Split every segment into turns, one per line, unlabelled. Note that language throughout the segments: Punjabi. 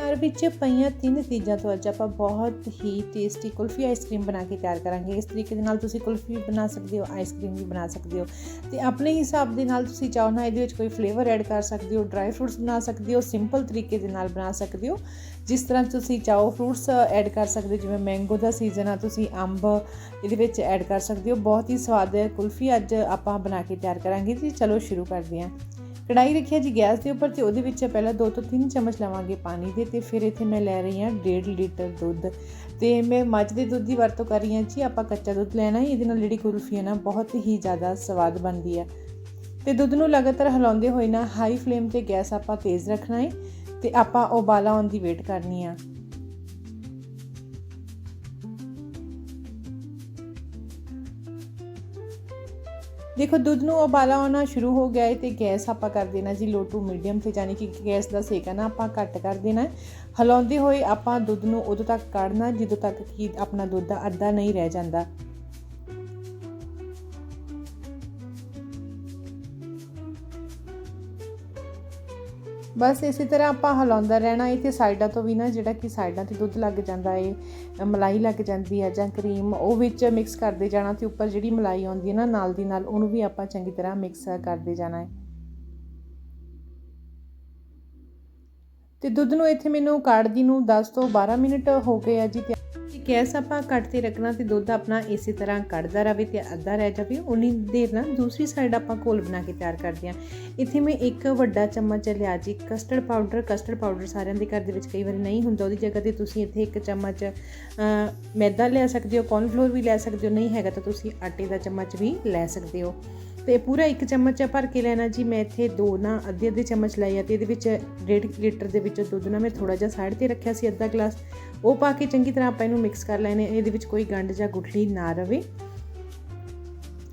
ਘਰ ਵਿੱਚ ਪਈਆਂ ਤਿੰਨ ਚੀਜ਼ਾਂ ਤੋਂ ਅੱਜ ਆਪਾਂ ਬਹੁਤ ਹੀ ਟੇਸਟੀ ਕੁਲਫੀ ਆਈਸਕ੍ਰੀਮ ਬਣਾ ਕੇ ਤਿਆਰ ਕਰਾਂਗੇ। ਇਸ ਤਰੀਕੇ ਦੇ ਨਾਲ ਤੁਸੀਂ ਕੁਲਫੀ ਵੀ ਬਣਾ ਸਕਦੇ ਹੋ ਆਈਸਕ੍ਰੀਮ ਵੀ ਬਣਾ ਸਕਦੇ ਹੋ। ਤੇ ਆਪਣੇ ਹਿਸਾਬ ਦੇ ਨਾਲ ਤੁਸੀਂ ਚਾਹੋ ਨਾ ਇਹਦੇ ਵਿੱਚ ਕੋਈ ਫਲੇਵਰ ਐਡ ਕਰ ਸਕਦੇ ਹੋ ਡਰਾਈ ਫਰੂਟਸ ਬਣਾ ਸਕਦੇ ਹੋ ਸਿੰਪਲ ਤਰੀਕੇ ਦੇ ਨਾਲ ਬਣਾ ਸਕਦੇ ਹੋ। ਜਿਸ ਤਰ੍ਹਾਂ ਤੁਸੀਂ ਚਾਹੋ ਫਰੂਟਸ ਐਡ ਕਰ ਸਕਦੇ ਹੋ, ਜਿਵੇਂ ਮੈਂਗੋ ਦਾ ਸੀਜ਼ਨ ਆ, ਤੁਸੀਂ ਅੰਬ ਇਹਦੇ ਵਿੱਚ ਐਡ ਕਰ ਸਕਦੇ ਹੋ। ਬਹੁਤ ਹੀ ਸਵਾਦ ਕੁਲਫੀ ਅੱਜ ਆਪਾਂ ਬਣਾ ਕੇ ਤਿਆਰ ਕਰਾਂਗੇ ਜੀ। ਚਲੋ ਸ਼ੁਰੂ ਕਰਦੇ ਹਾਂ। ਕੜਾਈ ਰੱਖਿਆ ਜੀ ਗੈਸ ਦੇ ਉੱਪਰ ਤੇ ਉਹਦੇ ਵਿੱਚ ਪਹਿਲਾਂ 2 ਤੋਂ 3 ਚਮਚ ਲਵਾਂਗੇ ਪਾਣੀ ਦੇ ਤੇ ਫਿਰ ਇੱਥੇ ਮੈਂ ਲੈ ਰਹੀ ਹਾਂ 1.5 ਲੀਟਰ ਦੁੱਧ। ਤੇ ਮੈਂ ਮੱਝ ਦੇ ਦੁੱਧ ਦੀ ਵਰਤੋਂ ਕਰ ਰਹੀ ਹਾਂ ਜੀ, ਆਪਾਂ ਕੱਚਾ ਦੁੱਧ ਲੈਣਾ ਹੈ, ਇਹਦੇ ਨਾਲ ਜਿਹੜੀ ਕੁਲਫੀ ਹੈ ਨਾ ਬਹੁਤ ਹੀ ਜ਼ਿਆਦਾ ਸਵਾਦ ਬਣਦੀ ਹੈ। ਤੇ ਦੁੱਧ ਨੂੰ ਲਗਾਤਾਰ ਹਿਲਾਉਂਦੇ ਹੋਏ ਨਾ ਹਾਈ ਫਲੇਮ ਤੇ ਗੈਸ ਆਪਾਂ ਤੇਜ਼ ਰੱਖਣਾ ਹੈ ਤੇ ਆਪਾਂ ਉਬਾਲਾ ਆਉਣ ਦੀ ਵੇਟ ਕਰਨੀ ਆ। ਦੇਖੋ, ਦੁੱਧ ਨੂੰ ਉਬਾਲਾ ਆਉਣਾ ਸ਼ੁਰੂ ਹੋ ਗਿਆ ਹੈ ਤੇ ਗੈਸ ਆਪਾਂ ਕਰ ਦੇਣਾ ਜੀ ਲੋ ਟੂ ਮੀਡੀਅਮ ਤੇ ਯਾਨੀ ਕਿ ਗੈਸ ਦਾ ਸੇਕ ਨਾ, ਆਪਾਂ ਘੱਟ ਕਰ ਦੇਣਾ ਹੈ। ਹਿਲਾਉਂਦੇ ਹੋਏ ਆਪਾਂ ਦੁੱਧ ਨੂੰ ਉਦੋਂ ਤੱਕ ਕੱਢਣਾ, ਜਦੋਂ ਤੱਕ ਕਿ ਆਪਣਾ ਦੁੱਧ ਦਾ ਅੱਧਾ ਨਹੀਂ ਰਹਿ ਜਾਂਦਾ ਬਸ ਇਸੇ ਤਰ੍ਹਾਂ ਆਪਾਂ ਹਿਲਾਉਂਦਾ ਰਹਿਣਾ ਹੈ ਤੇ ਸਾਈਡਾਂ ਤੋਂ ਵੀ ਨਾ ਜਿਹੜਾ ਕਿ ਸਾਈਡਾਂ ਤੇ ਦੁੱਧ ਲੱਗ ਜਾਂਦਾ ਏ ਮਲਾਈ ਲੱਗ ਜਾਂਦੀ ਹੈ ਜਾਂ ਕਰੀਮ, ਉਹ ਵਿੱਚ ਮਿਕਸ ਕਰਦੇ ਜਾਣਾ ਤੇ ਉੱਪਰ ਜਿਹੜੀ ਮਲਾਈ ਆਉਂਦੀ ਹੈ ਨਾ ਨਾਲ ਦੀ ਨਾਲ, ਉਹਨੂੰ ਵੀ ਆਪਾਂ ਚੰਗੀ ਤਰ੍ਹਾਂ ਮਿਕਸ ਕਰਦੇ ਜਾਣਾ ਹੈ ਤੇ ਦੁੱਧ ਨੂੰ ਇੱਥੇ ਮੈਨੂੰ ਕਾੜਦੀ ਨੂੰ 10 ਤੋਂ 12 ਮਿੰਟ ਹੋ ਗਏ ਆ ਜੀ ਤੇ ਗੈਸ ਆਪਾਂ ਕੱਟ ਤੇ ਰੱਖਣਾ ਤੇ ਦੁੱਧ ਆਪਣਾ ਇਸੇ ਤਰ੍ਹਾਂ ਕੱਢਦਾ ਰਹੇ ਤੇ ਅੱਧਾ ਰਹਿ ਜਾਵੇ, ਉਨੀ ਦੇਰ ਨਾਲ ਦੂਸਰੀ ਸਾਈਡ ਆਪਾਂ ਘੋਲ ਬਣਾ ਕੇ ਤਿਆਰ ਕਰਦੇ ਹਾਂ। ਇੱਥੇ ਮੈਂ ਇੱਕ ਵੱਡਾ ਚਮਚ ਲਿਆ ਜੀ ਕਸਟਰਡ ਪਾਊਡਰ ਕਸਟਰਡ ਪਾਊਡਰ ਸਾਰਿਆਂ ਦੇ ਘਰ ਦੇ ਵਿੱਚ ਕਈ ਵਾਰੀ ਨਹੀਂ ਹੁੰਦਾ, ਉਹਦੀ ਜਗ੍ਹਾ ਤੇ ਤੁਸੀਂ ਇੱਥੇ ਇੱਕ ਚਮਚ ਮੈਦਾ ਲੈ ਸਕਦੇ ਹੋ ਕੌਰਨਫਲੋਰ ਵੀ ਲੈ ਸਕਦੇ ਹੋ, ਨਹੀਂ ਹੈਗਾ ਤਾਂ ਤੁਸੀਂ ਆਟੇ ਦਾ ਚਮਚ ਵੀ ਲੈ ਸਕਦੇ ਹੋ। ਤੇ ਪੂਰਾ ਇੱਕ ਚਮਚ ਭਰ ਕੇ ਲੈਣਾ ਜੀ, ਮੈਂ ਇੱਥੇ ਦੋ ਨਾ ਅੱਧੇ ਅੱਧੇ ਚਮਚ ਲਏ ਆ ਤੇ ਇਹਦੇ ਵਿੱਚ 1.5 ਲੀਟਰ ਦੇ ਵਿੱਚ ਦੁੱਧ ਨਾ ਮੈਂ ਥੋੜਾ ਜਿਹਾ ਸਾਈਡ ਤੇ ਰੱਖਿਆ ਸੀ ਅੱਧਾ ਗਲਾਸ। ਉਹ ਪਾ ਕੇ ਚੰਗੀ ਤਰ੍ਹਾਂ ਆਪਾਂ ਇਹਨੂੰ ਮਿਕਸ ਕਰ ਲੈਣੇ ਇਹਦੇ ਵਿੱਚ ਕੋਈ ਗੰਢ ਜਾਂ ਗੁਠਲੀ ਨਾ ਰਵੇ।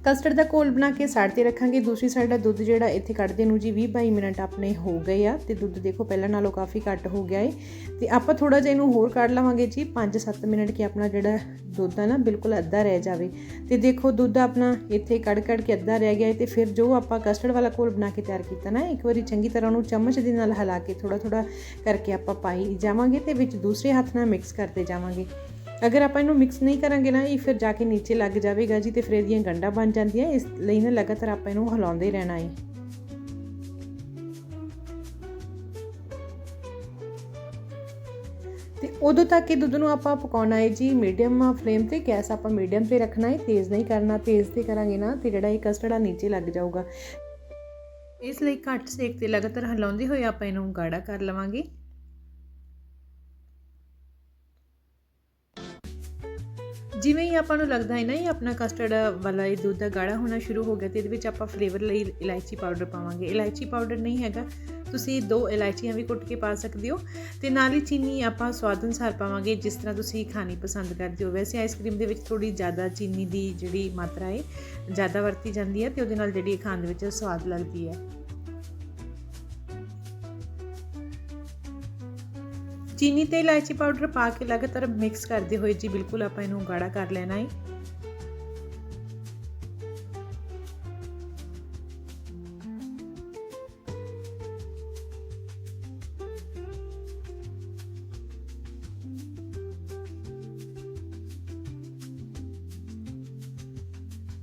ਕਸਟਰਡ ਦਾ ਘੋਲ ਬਣਾ ਕੇ ਸਾਈਡ ਤੇ ਰੱਖਾਂਗੇ। ਦੂਸਰੀ ਸਾਈਡ ਦਾ ਦੁੱਧ ਜਿਹੜਾ ਇੱਥੇ ਕੱਢਦੇ ਨੂੰ ਜੀ 20 22 ਮਿੰਟ ਆਪਣੇ ਹੋ ਗਏ ਆ ਤੇ ਦੁੱਧ ਦੇਖੋ ਪਹਿਲਾਂ ਨਾਲੋਂ ਕਾਫੀ ਘੱਟ ਹੋ ਗਿਆ ਏ। ਤੇ ਆਪਾਂ ਥੋੜਾ ਜਿਹਾ ਇਹਨੂੰ ਹੋਰ ਕੱਢ ਲਵਾਂਗੇ ਜੀ 5-7 ਮਿੰਟ ਕਿ ਆਪਣਾ ਜਿਹੜਾ ਦੁੱਧ ਆ ਨਾ ਬਿਲਕੁਲ ਅੱਧਾ ਰਹਿ ਜਾਵੇ। ਤੇ ਦੇਖੋ ਦੁੱਧ ਆਪਣਾ ਇੱਥੇ ਕੱਢ ਕੱਢ ਕੇ ਅੱਧਾ ਰਹਿ ਗਿਆ ਏ ਤੇ ਫਿਰ ਜੋ ਆਪਾਂ ਕਸਟਰਡ ਵਾਲਾ ਘੋਲ ਬਣਾ ਕੇ ਤਿਆਰ ਕੀਤਾ ਨਾ, ਇੱਕ ਵਾਰੀ ਚੰਗੀ ਤਰ੍ਹਾਂ ਉਹਨੂੰ ਚਮਚ ਦੇ ਨਾਲ ਹਿਲਾ ਕੇ ਥੋੜਾ ਥੋੜਾ ਕਰਕੇ ਆਪਾਂ ਪਾਈ ਜਾਵਾਂਗੇ ਤੇ ਵਿੱਚ ਦੂਸਰੇ ਹੱਥ ਨਾਲ ਮਿਕਸ ਕਰਦੇ ਜਾਵਾਂਗੇ। ਅਗਰ ਆਪਾਂ ਇਹਨੂੰ ਮਿਕਸ ਨਹੀਂ ਕਰਾਂਗੇ ਨਾ, ਇਹ ਫਿਰ ਜਾ ਕੇ ਨੀਚੇ ਲੱਗ ਜਾਵੇਗਾ ਜੀ ਤੇ ਫਿਰ ਇਹਦੀਆਂ ਗੰਢਾਂ ਬਣ ਜਾਂਦੀਆਂ, ਇਸ ਲਈ ਨਾ ਲਗਾਤਾਰ ਆਪਾਂ ਇਹਨੂੰ ਹਿਲਾਉਂਦੇ ਰਹਿਣਾ ਹੈ। ਤੇ ਉਦੋਂ ਤੱਕ ਇਹ ਦੁੱਧ ਨੂੰ ਆਪਾਂ ਪਕਾਉਣਾ ਹੈ ਜੀ ਮੀਡੀਅਮ ਫਲੇਮ ਤੇ, ਗੈਸ ਆਪਾਂ ਮੀਡੀਅਮ ਤੇ ਰੱਖਣਾ ਹੈ, ਤੇਜ਼ ਨਹੀਂ ਕਰਨਾ, ਤੇਜ਼ ਤੇ ਕਰਾਂਗੇ ਨਾ ਤੇ ਜਿਹੜਾ ਇਹ ਕਸਟਰਡ ਆ ਨੀਚੇ ਲੱਗ ਜਾਊਗਾ। ਇਸ ਲਈ ਘੱਟ ਸੇਕ ਤੇ ਲਗਾਤਾਰ ਹਿਲਾਉਂਦੇ ਹੋਏ ਆਪਾਂ ਇਹਨੂੰ ਗਾੜਾ ਕਰ ਲਵਾਂਗੇ। ਜਿਵੇਂ ਹੀ ਆਪਾਂ ਨੂੰ ਲੱਗਦਾ ਹੈ ਨਾ, ਇਹ ਆਪਣਾ ਕਸਟਰਡ ਵਾਲਾ ਇਹ ਦੁੱਧ ਦਾ ਗਾੜਾ ਹੋਣਾ ਸ਼ੁਰੂ ਹੋ ਗਿਆ ਤੇ ਇਹਦੇ ਵਿੱਚ ਆਪਾਂ ਫਲੇਵਰ ਲਈ ਇਲਾਇਚੀ ਪਾਊਡਰ ਪਾਵਾਂਗੇ। ਇਲਾਇਚੀ ਪਾਊਡਰ ਨਹੀਂ ਹੈਗਾ, ਤੁਸੀਂ ਦੋ ਇਲਾਇਚੀਆਂ ਵੀ ਕੁੱਟ ਕੇ ਪਾ ਸਕਦੇ ਹੋ ਤੇ ਨਾਲ ਹੀ ਚੀਨੀ ਆਪਾਂ ਸਵਾਦ ਅਨੁਸਾਰ ਪਾਵਾਂਗੇ, ਜਿਸ ਤਰ੍ਹਾਂ ਤੁਸੀਂ ਖਾਣੀ ਪਸੰਦ ਕਰਦੇ ਹੋ। ਵੈਸੇ ਆਈਸਕ੍ਰੀਮ ਦੇ ਵਿੱਚ ਥੋੜੀ ਜ਼ਿਆਦਾ ਚੀਨੀ ਦੀ ਜਿਹੜੀ ਮਾਤਰਾ ਹੈ, ਜ਼ਿਆਦਾ ਵਰਤੀ ਜਾਂਦੀ ਹੈ ਤੇ ਉਹਦੇ ਨਾਲ ਜਿਹੜੀ ਖਾਣ ਦੇ ਵਿੱਚ ਸਵਾਦ ਲੱਗਦੀ ਹੈ। ਚੀਨੀ ਤੇ ਇਲਾਇਚੀ ਪਾਊਡਰ ਪਾ ਕੇ ਲਗਾਤਾਰ ਮਿਕਸ ਕਰਦੇ ਹੋਏ ਜੀ, ਬਿਲਕੁਲ ਆਪਾਂ ਇਹਨੂੰ ਗਾੜਾ ਕਰ ਲੈਣਾ ਹੈ।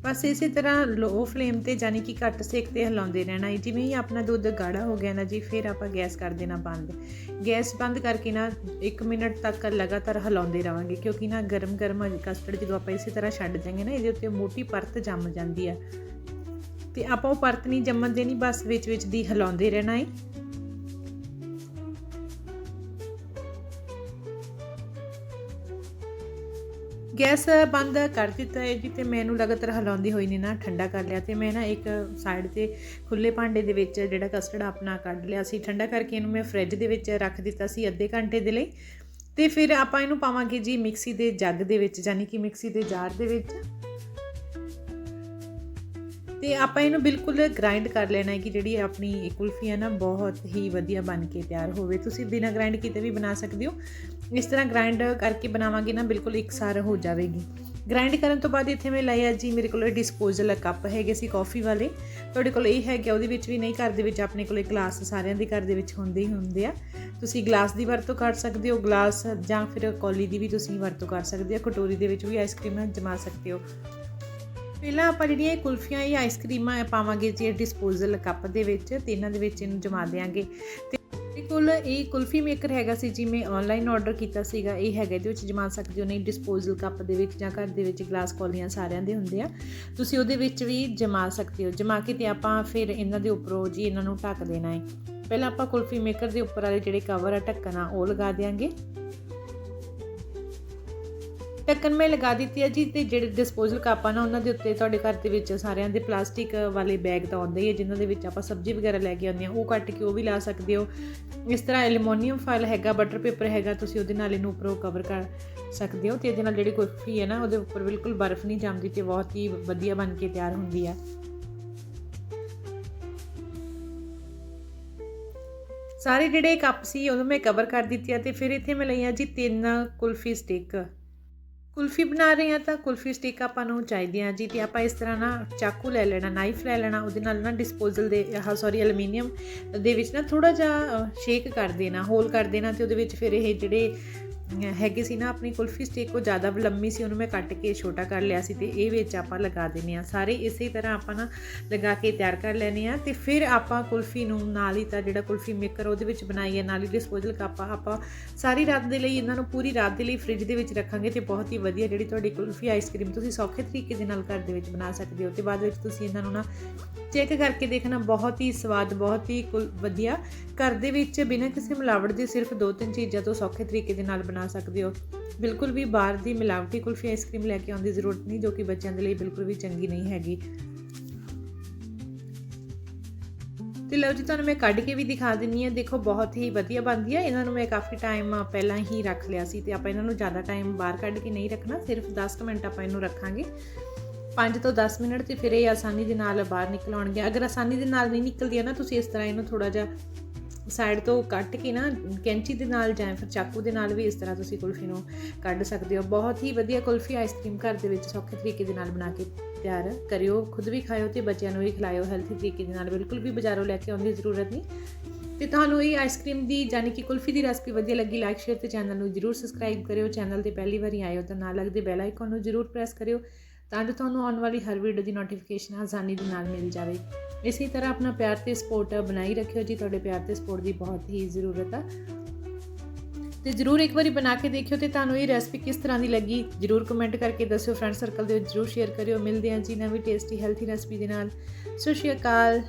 ਬਸ ਇਸੇ ਤਰ੍ਹਾਂ ਲੋ ਫਲੇਮ ਤੇ ਜਾਨੀ ਕਿ ਘੱਟ ਸੇਕ ਤੇ ਹਿਲਾਉਂਦੇ ਰਹਿਣਾ ਹੈ। ਜਿਵੇਂ ਹੀ ਆਪਣਾ ਦੁੱਧ ਗਾੜਾ ਹੋ ਗਿਆ ਨਾ ਜੀ, ਫਿਰ ਆਪਾਂ ਗੈਸ ਕਰ ਦੇਣਾ ਬੰਦ। ਗੈਸ ਬੰਦ ਕਰਕੇ ਨਾ 1 ਮਿੰਟ ਤੱਕ ਲਗਾਤਾਰ ਹਿਲਾਉਂਦੇ ਰਵਾਂਗੇ ਕਿਉਂਕਿ ਨਾ ਗਰਮ ਗਰਮ ਕਸਟਰਡ ਜਦੋਂ ਆਪਾਂ ਇਸੇ ਤਰ੍ਹਾਂ ਛੱਡ ਜਾਵਾਂਗੇ ਨਾ, ਇਹਦੇ ਉੱਤੇ ਮੋਟੀ ਪਰਤ ਜੰਮ ਜਾਂਦੀ ਆ ਤੇ ਆਪਾਂ ਉਹ ਪਰਤ ਨਹੀਂ ਜੰਮਣ ਦੇਣੀ, ਬਸ ਵਿੱਚ ਵਿੱਚ ਦੀ ਹਿਲਾਉਂਦੇ ਰਹਿਣਾ ਹੈ। ਗੈਸ ਬੰਦ ਕਰ ਦਿੱਤਾ ਹੈ ਜੀ ਤੇ ਮੈਨੂੰ ਲਗਾਤਾਰ ਹਿਲਾਉਂਦੀ ਹੋਈ ਨੇ ਨਾ, ਠੰਡਾ ਕਰ ਲਿਆ ਤੇ ਮੈਂ ਨਾ ਇੱਕ ਸਾਈਡ ਤੇ ਖੁੱਲੇ ਭਾਂਡੇ ਦੇ ਵਿੱਚ ਜਿਹੜਾ ਕਸਟਰਡ ਆਪਣਾ ਕੱਢ ਲਿਆ ਸੀ, ਠੰਡਾ ਕਰਕੇ ਇਹਨੂੰ ਮੈਂ ਫ੍ਰਿਜ ਦੇ ਵਿੱਚ ਰੱਖ ਦਿੱਤਾ ਸੀ ਅੱਧੇ ਘੰਟੇ ਦੇ ਲਈ ਤੇ ਫਿਰ ਆਪਾਂ ਇਹਨੂੰ ਪਾਵਾਂਗੇ ਜੀ ਮਿਕਸੀ ਦੇ ਜੱਗ ਦੇ ਵਿੱਚ ਯਾਨੀ ਕਿ ਮਿਕਸੀ ਦੇ ਜਾਰ ਦੇ ਵਿੱਚ। ਤੇ ਆਪਾਂ ਇਹਨੂੰ ਬਿਲਕੁਲ ਗ੍ਰਾਈਂਡ ਕਰ ਲੈਣਾ ਹੈ ਕਿ ਜਿਹੜੀ ਆਪਣੀ ਕੁਲਫੀ ਹੈ ਨਾ, ਬਹੁਤ ਹੀ ਵਧੀਆ ਬਣ ਕੇ ਤਿਆਰ ਹੋਵੇ। ਤੁਸੀਂ ਬਿਨਾਂ ਗ੍ਰਾਈਂਡ ਕੀਤੇ ਵੀ ਬਣਾ ਸਕਦੇ ਹੋ। ਇਸ ਤਰ੍ਹਾਂ ਗ੍ਰਾਈਂਡ ਕਰਕੇ ਬਣਾਵਾਂਗੇ ਨਾ, ਬਿਲਕੁਲ ਇਕਸਾਰ ਹੋ ਜਾਵੇਗੀ। ਗ੍ਰਾਈਂਡ ਕਰਨ ਤੋਂ ਬਾਅਦ ਇੱਥੇ ਮੈਂ ਲਾਇਆ ਜੀ ਮੇਰੇ ਕੋਲ ਡਿਸਪੋਜ਼ਲ ਕੱਪ ਹੈਗੇ ਸੀ ਕਾਫੀ ਵਾਲੇ। ਤੁਹਾਡੇ ਕੋਲ ਇਹ ਹੈ ਕਿ ਉਹਦੇ ਵਿੱਚ ਵੀ ਨਹੀਂ, ਘਰ ਦੇ ਵਿੱਚ ਆਪਣੇ ਕੋਲੇ ਗਲਾਸ ਸਾਰਿਆਂ ਦੇ ਘਰ ਦੇ ਵਿੱਚ ਹੁੰਦੇ ਹੀ ਹੁੰਦੇ ਆ। ਤੁਸੀਂ ਗਲਾਸ ਦੀ ਵਰਤੋਂ ਕਰ ਸਕਦੇ ਹੋ ਗਲਾਸ ਜਾਂ ਫਿਰ ਕੌਲੀ ਦੀ ਵੀ ਤੁਸੀਂ ਵਰਤੋਂ ਕਰ ਸਕਦੇ ਹੋ, ਕਟੋਰੀ ਦੇ ਵਿੱਚ ਵੀ ਆਈਸਕ੍ਰੀਮ ਜਮਾ ਸਕਦੇ ਹੋ। ਪਹਿਲਾਂ ਆਪਾਂ ਜਿਹੜੀਆਂ ਇਹ ਕੁਲਫੀਆਂ, ਇਹ ਆਈਸਕ੍ਰੀਮਾਂ ਪਾਵਾਂਗੇ ਜੀ ਡਿਸਪੋਜ਼ਲ ਕੱਪ ਦੇ ਵਿੱਚ ਤੇ ਇਹਨਾਂ ਦੇ ਵਿੱਚ ਇਹਨੂੰ ਜਮਾ ਦੇਾਂਗੇ ਤੇ ਮੇਰੇ ਕੋਲ ਇਹ ਕੁਲਫੀ ਮੇਕਰ ਹੈਗਾ ਸੀ ਜੀ, ਮੈਂ ਆਨਲਾਈਨ ਆਰਡਰ ਕੀਤਾ ਸੀਗਾ, ਇਹ ਹੈਗਾ ਇਹਦੇ ਵਿੱਚ ਜਮਾ ਸਕਦੇ ਹੋ, ਨਹੀਂ ਡਿਸਪੋਜ਼ਲ ਕੱਪ ਦੇ ਵਿੱਚ ਜਾਂ ਘਰ ਦੇ ਵਿੱਚ ਗਲਾਸ ਕੌਲੀਆਂ ਸਾਰਿਆਂ ਦੇ ਹੁੰਦੇ ਆ। ਤੁਸੀਂ ਉਹਦੇ ਵਿੱਚ ਵੀ ਜਮਾ ਸਕਦੇ ਹੋ, ਜਮਾ ਕੇ ਤੇ ਆਪਾਂ ਫਿਰ ਇਹਨਾਂ ਦੇ ਉੱਪਰੋਂ ਜੀ ਇਹਨਾਂ ਨੂੰ ਢੱਕ ਦੇਣਾ ਹੈ। ਪਹਿਲਾਂ ਆਪਾਂ ਕੁਲਫੀ ਮੇਕਰ ਦੇ ਉੱਪਰ ਵਾਲੇ ਜਿਹੜੇ ਕਵਰ ਆ, ਢੱਕਣਾ ਉਹ ਲਗਾ ਦੇਾਂਗੇ ਢੱਕਣ ਮੈਂ ਲਗਾ ਦਿੱਤੀ ਹੈ ਜੀ ਤੇ ਜਿਹੜੇ ਡਿਸਪੋਜ਼ਲ ਕੱਪ ਆ ਨਾ, ਉਹਨਾਂ ਦੇ ਉੱਤੇ ਤੁਹਾਡੇ ਘਰ ਦੇ ਵਿੱਚ ਸਾਰਿਆਂ ਦੇ ਪਲਾਸਟਿਕ ਵਾਲੇ ਬੈਗ ਤਾਂ ਆਉਂਦੇ ਹੀ ਹੈ ਜਿਨ੍ਹਾਂ ਦੇ ਵਿੱਚ ਆਪਾਂ ਸਬਜ਼ੀ ਵਗੈਰਾ ਲੈ ਕੇ ਆਉਂਦੇ ਆ ਉਹ ਕੱਟ ਕੇ ਉਹ ਵੀ ਲਾ ਸਕਦੇ ਹੋ। ਇਸ ਤਰ੍ਹਾਂ ਐਲੂਮੀਨੀਅਮ ਫਾਇਲ ਹੈਗਾ ਬਟਰ ਪੇਪਰ ਹੈਗਾ, ਤੁਸੀਂ ਉਹਦੇ ਨਾਲ ਇਹਨੂੰ ਉੱਪਰੋਂ ਕਵਰ ਕਰ ਸਕਦੇ ਹੋ ਤੇ ਇਹਦੇ ਨਾਲ ਜਿਹੜੀ ਕੁਲਫੀ ਹੈ ਨਾ, ਉਹਦੇ ਉੱਪਰ ਬਿਲਕੁਲ ਬਰਫ਼ ਨਹੀਂ ਜੰਮਦੀ ਤੇ ਬਹੁਤ ਹੀ ਵਧੀਆ ਬਣ ਕੇ ਤਿਆਰ ਹੁੰਦੀ ਹੈ ਸਾਰੇ ਜਿਹੜੇ ਕੱਪ ਸੀ, ਉਹਨੂੰ ਮੈਂ ਕਵਰ ਕਰ ਦਿੱਤੀ ਆ ਤੇ ਫਿਰ ਇੱਥੇ ਮੈਂ ਲਈਆਂ ਜੀ ਤਿੰਨ ਕੁਲਫੀ ਸਟਿਕ ਕੁਲਫੀ ਬਣਾ ਰਹੇ ਹਾਂ ਤਾਂ ਕੁਲਫੀ ਸਟਿਕ ਆਪਾਂ ਨੂੰ ਚਾਹੀਦੀ ਆ ਜੀ ਤੇ ਆਪਾਂ ਇਸ ਤਰ੍ਹਾਂ ਨਾ ਚਾਕੂ ਲੈ ਲੈਣਾ ਨਾਈਫ ਲੈ ਲੈਣਾ, ਉਹਦੇ ਨਾਲ ਨਾ ਡਿਸਪੋਜ਼ਲ ਦੇ, ਆਹ ਸੌਰੀ ਐਲੂਮੀਨੀਅਮ ਦੇ ਵਿੱਚ ਨਾ ਥੋੜਾ ਜਿਹਾ ਸ਼ੇਕ ਕਰ ਦੇਣਾ ਹੋਲ ਕਰ ਦੇਣਾ ਤੇ ਉਹਦੇ ਵਿੱਚ ਫਿਰ ਇਹ ਜਿਹੜੇ ਹੈਗੇ ਸੀ ਨਾ, ਆਪਣੀ ਕੁਲਫੀ ਸਟਿਕ ਉਹ ਜ਼ਿਆਦਾ ਲੰਮੀ ਸੀ, ਉਹਨੂੰ ਮੈਂ ਕੱਟ ਕੇ ਛੋਟਾ ਕਰ ਲਿਆ ਸੀ ਤੇ ਇਹ ਵਿੱਚ ਆਪਾਂ ਲਗਾ ਦਿੰਨੇ ਆ ਸਾਰੇ ਇਸੇ ਤਰ੍ਹਾਂ ਆਪਾਂ ਨਾ ਲਗਾ ਕੇ ਤਿਆਰ ਕਰ ਲੈਨੇ ਆ ਤੇ ਫਿਰ ਆਪਾਂ ਕੁਲਫੀ ਨੂੰ ਨਾਲ ਹੀ ਤਾਂ ਜਿਹੜਾ ਕੁਲਫੀ ਮੇਕਰ ਉਹਦੇ ਵਿੱਚ ਬਣਾਈ ਹੈ, ਨਾਲ ਹੀ ਡਿਸਪੋਜ਼ਲ ਕੱਪ ਆਪਾਂ ਸਾਰੀ ਰਾਤ ਦੇ ਲਈ ਇਹਨਾਂ ਨੂੰ ਪੂਰੀ ਰਾਤ ਦੇ ਲਈ ਫ੍ਰਿਜ ਦੇ ਵਿੱਚ ਰੱਖਾਂਗੇ ਤੇ ਬਹੁਤ ਹੀ ਵਧੀਆ ਜਿਹੜੀ ਤੁਹਾਡੀ ਕੁਲਫੀ ਆਈਸਕ੍ਰੀਮ ਤੁਸੀਂ ਸੌਖੇ ਤਰੀਕੇ ਦੇ ਨਾਲ ਘਰ ਦੇ ਵਿੱਚ ਬਣਾ ਸਕਦੇ ਹੋ ਤੇ ਬਾਅਦ ਵਿੱਚ ਤੁਸੀਂ ਇਹਨਾਂ ਨੂੰ ਨਾ ਚੈੱਕ ਕਰਕੇ ਦੇਖਣਾ, ਬਹੁਤ ਹੀ ਸਵਾਦ, ਬਹੁਤ ਹੀ ਵਧੀਆ। ਘਰ ਦੇ ਵਿੱਚ ਬਿਨਾਂ ਕਿਸੇ ਮਿਲਾਵਟ ਦੇ ਸਿਰਫ ਦੋ ਤਿੰਨ ਚੀਜ਼ਾਂ ਤੋਂ ਸੌਖੇ ਤਰੀਕੇ ਦੇ ਨਾਲ ਬਣਾ ਸਕਦੇ ਹੋ। ਬਿਲਕੁਲ ਵੀ ਬਾਹਰ ਦੀ ਮਿਲਾਵਟੀ ਕੁਲਫੀ ਆਈਸਕ੍ਰੀਮ ਲੈ ਕੇ ਆਉਣ ਦੀ ਜ਼ਰੂਰਤ ਨਹੀਂ, ਜੋ ਕਿ ਬੱਚਿਆਂ ਦੇ ਲਈ ਬਿਲਕੁਲ ਵੀ ਚੰਗੀ ਨਹੀਂ ਹੈਗੀ। ਤੇ ਲਓ ਜੀ, ਤੁਹਾਨੂੰ ਮੈਂ ਕੱਢ ਕੇ ਵੀ ਦਿਖਾ ਦਿੰਨੀ ਆ ਦੇਖੋ, ਬਹੁਤ ਹੀ ਵਧੀਆ ਬਣਦੀ ਆ। ਇਹਨਾਂ ਨੂੰ ਮੈਂ ਕਾਫੀ ਟਾਈਮ ਪਹਿਲਾਂ ਹੀ ਰੱਖ ਲਿਆ ਸੀ ਤੇ ਆਪਾਂ ਇਹਨਾਂ ਨੂੰ ਜ਼ਿਆਦਾ ਟਾਈਮ ਬਾਹਰ ਕੱਢ ਕੇ ਨਹੀਂ ਰੱਖਣਾ। ਸਿਰਫ 10 ਮਿੰਟ ਆਪਾਂ ਇਹਨੂੰ ਰੱਖਾਂਗੇ। 5 ਤੋਂ 10 ਮਿੰਟ ਤੇ ਫਿਰ ਇਹ ਆਸਾਨੀ ਦੇ ਨਾਲ ਬਾਹਰ ਨਿਕਲ ਆਉਣਗੇ। ਅਗਰ ਆਸਾਨੀ ਦੇ ਨਾਲ ਨਹੀਂ ਨਿਕਲਦੀਆਂ ਨਾ, ਤੁਸੀਂ ਇਸ ਤਰ੍ਹਾਂ ਇਹਨੂੰ ਥੋੜਾ ਜਿਹਾ ਸਾਈਡ ਤੋਂ ਕੱਟ ਕੇ ਨਾ ਕੈਂਚੀ ਦੇ ਨਾਲ ਜਾਂ ਫਿਰ ਚਾਕੂ ਦੇ ਨਾਲ ਵੀ ਇਸ ਤਰ੍ਹਾਂ ਤੁਸੀਂ ਕੁਲਫੀ ਨੂੰ ਕੱਢ ਸਕਦੇ ਹੋ। ਬਹੁਤ ਹੀ ਵਧੀਆ ਕੁਲਫੀ ਆਈਸਕ੍ਰੀਮ ਘਰ ਦੇ ਵਿੱਚ ਸੌਖੇ ਤਰੀਕੇ ਦੇ ਨਾਲ ਬਣਾ ਕੇ ਤਿਆਰ ਕਰਿਓ। ਖੁਦ ਵੀ ਖਾਇਓ ਤੇ ਬੱਚਿਆਂ ਨੂੰ ਵੀ ਖਿਲਾਇਓ। ਹੈਲਥੀ ਤਰੀਕੇ ਦੇ ਨਾਲ ਬਿਲਕੁਲ ਵੀ ਬਾਜ਼ਾਰੋਂ ਲੈ ਕੇ ਆਉਣ ਦੀ ਜ਼ਰੂਰਤ ਨਹੀਂ। ਤੇ ਤੁਹਾਨੂੰ ਇਹ ਆਈਸਕ੍ਰੀਮ ਦੀ ਯਾਨੀ ਕਿ ਕੁਲਫੀ ਦੀ ਰੈਸਪੀ ਵਧੀਆ ਲੱਗੀ ਲਾਈਕ ਸ਼ੇਅਰ ਤੇ ਚੈਨਲ ਨੂੰ ਜਰੂਰ ਸਬਸਕ੍ਰਾਈਬ ਕਰਿਓ। ਚੈਨਲ ਤੇ ਪਹਿਲੀ ਵਾਰੀ ਆਏ ਹੋ ਤਾਂ ਨਾਲ ਲੱਗਦੇ ਬੈਲ ਆਈਕਨ ਨੂੰ ਜਰੂਰ ਪ੍ਰੈਸ ਕਰਿਓ ਤਾਂ ਜੋ ਤੁਹਾਨੂੰ ਆਉਣ ਵਾਲੀ ਹਰ ਵੀਡੀਓ ਦੀ ਨੋਟੀਫਿਕੇਸ਼ਨ ਆਸਾਨੀ ਦੇ ਨਾਲ ਮਿਲ ਜਾਵੇ। ਇਸੇ ਤਰ੍ਹਾਂ ਆਪਣਾ ਪਿਆਰ ਤੇ ਸਪੋਰਟ ਬਣਾਈ ਰੱਖਿਓ ਜੀ। ਤੁਹਾਡੇ ਪਿਆਰ ਤੇ ਸਪੋਰਟ ਦੀ ਬਹੁਤ ਹੀ ਜ਼ਰੂਰਤ ਆ। ਤੇ ਜਰੂਰ ਇੱਕ ਵਾਰੀ ਬਣਾ ਕੇ ਦੇਖਿਓ ਤੇ ਤੁਹਾਨੂੰ ਇਹ ਰੈਸਪੀ ਕਿਸ ਤਰ੍ਹਾਂ ਦੀ ਲੱਗੀ, ਜਰੂਰ ਕਮੈਂਟ ਕਰਕੇ ਦੱਸਿਓ। ਫਰੈਂਡ ਸਰਕਲ ਦੇ ਵਿੱਚ ਜਰੂਰ ਸ਼ੇਅਰ ਕਰਿਓ। ਮਿਲਦੇ ਹਾਂ ਜੀ ਨਵੀਂ ਟੇਸਟੀ ਹੈਲਥੀ ਰੈਸਪੀ ਦੇ ਨਾਲ। ਸਤਿ ਸ਼੍ਰੀ ਅਕਾਲ।